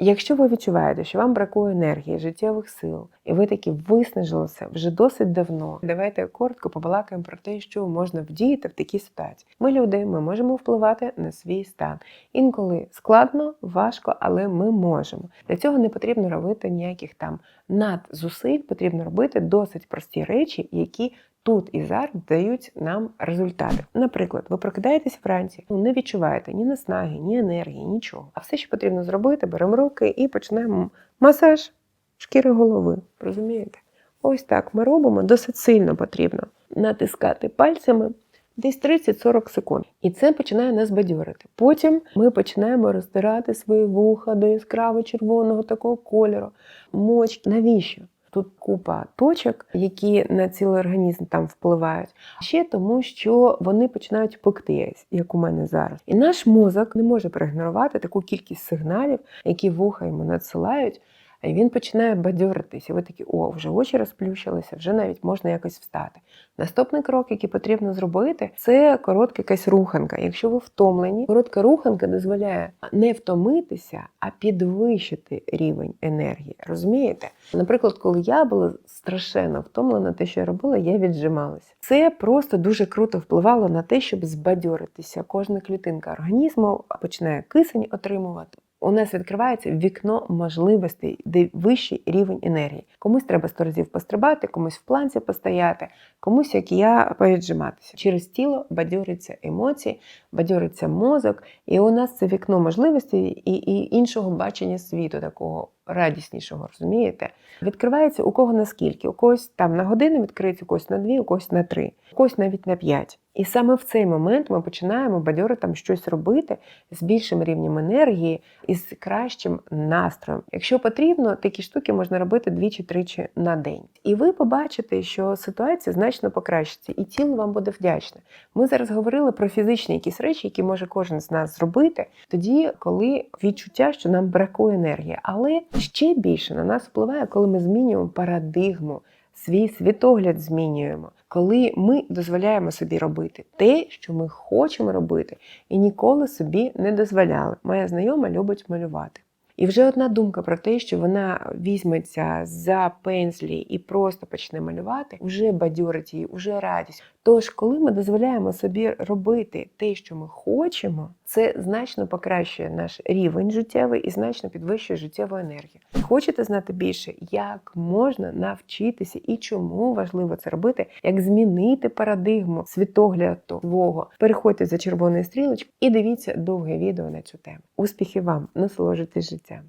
Якщо ви відчуваєте, що вам бракує енергії, життєвих сил, і ви таки виснажилися вже досить давно, давайте коротко побалакаємо про те, що можна вдіяти в такій ситуації. Ми люди, ми можемо впливати на свій стан. Інколи складно, важко, але ми можемо. Для цього не потрібно робити ніяких там надзусиль, потрібно робити досить прості речі, які тут і зараз дають нам результати. Наприклад, ви прокидаєтесь вранці, ну не відчуваєте ні наснаги, ні енергії, нічого. А все, що потрібно зробити, беремо руки і починаємо масаж шкіри голови. Розумієте? Ось так ми робимо досить сильно потрібно натискати пальцями. Десь 30-40 секунд. І це починає нас бадьорити. Потім ми починаємо розтирати свої вуха до яскраво червоного такого кольору. Мочки. Навіщо? Тут купа точок, які на цілий організм там впливають. Ще тому, що вони починають пектись, як у мене зараз. І наш мозок не може проігнорувати таку кількість сигналів, які вуха йому надсилають. І він починає бадьоритися. Ви такі, о, вже очі розплющилися, вже навіть можна якось встати. Наступний крок, який потрібно зробити, це коротка якась руханка. Якщо ви втомлені, коротка руханка дозволяє не втомитися, а підвищити рівень енергії. Розумієте? Наприклад, коли я була страшенно втомлена, те, що я робила, я віджималася. Це просто дуже круто впливало на те, щоб збадьоритися. Кожна клітинка організму починає кисень отримувати у нас відкривається вікно можливостей, де вищий рівень енергії. Комусь треба сто разів пострибати, комусь в планці постояти, комусь, як я, повіджиматися. Через тіло бадьориться емоції, бадьориться мозок, і у нас це вікно можливостей і, і іншого бачення світу, такого радіснішого, розумієте? Відкривається у кого наскільки, у когось там на годину відкриється, у когось на дві, у когось на три, у когось навіть на п'ять. І саме в цей момент ми починаємо бадьоро там щось робити з більшим рівнем енергії і з кращим настроєм. Якщо потрібно, такі штуки можна робити двічі-тричі на день. І ви побачите, що ситуація значно покращиться, і тіло вам буде вдячне. Ми зараз говорили про фізичні якісь речі, які може кожен з нас зробити, тоді, коли відчуття, що нам бракує енергії. Але ще більше на нас впливає, коли ми змінюємо парадигму, свій світогляд змінюємо, коли ми дозволяємо собі робити те, що ми хочемо робити, і ніколи собі не дозволяли. Моя знайома любить малювати. І вже одна думка про те, що вона візьметься за пензлі і просто почне малювати, вже бадьорить її, вже радість. Тож, коли ми дозволяємо собі робити те, що ми хочемо, це значно покращує наш рівень життєвий і значно підвищує життєву енергію. Хочете знати більше, як можна навчитися і чому важливо це робити, як змінити парадигму світогляду свого? Переходьте за червоною стрілочкою і дивіться довге відео на цю тему. Успіхів вам, насолоджуйтесь життям!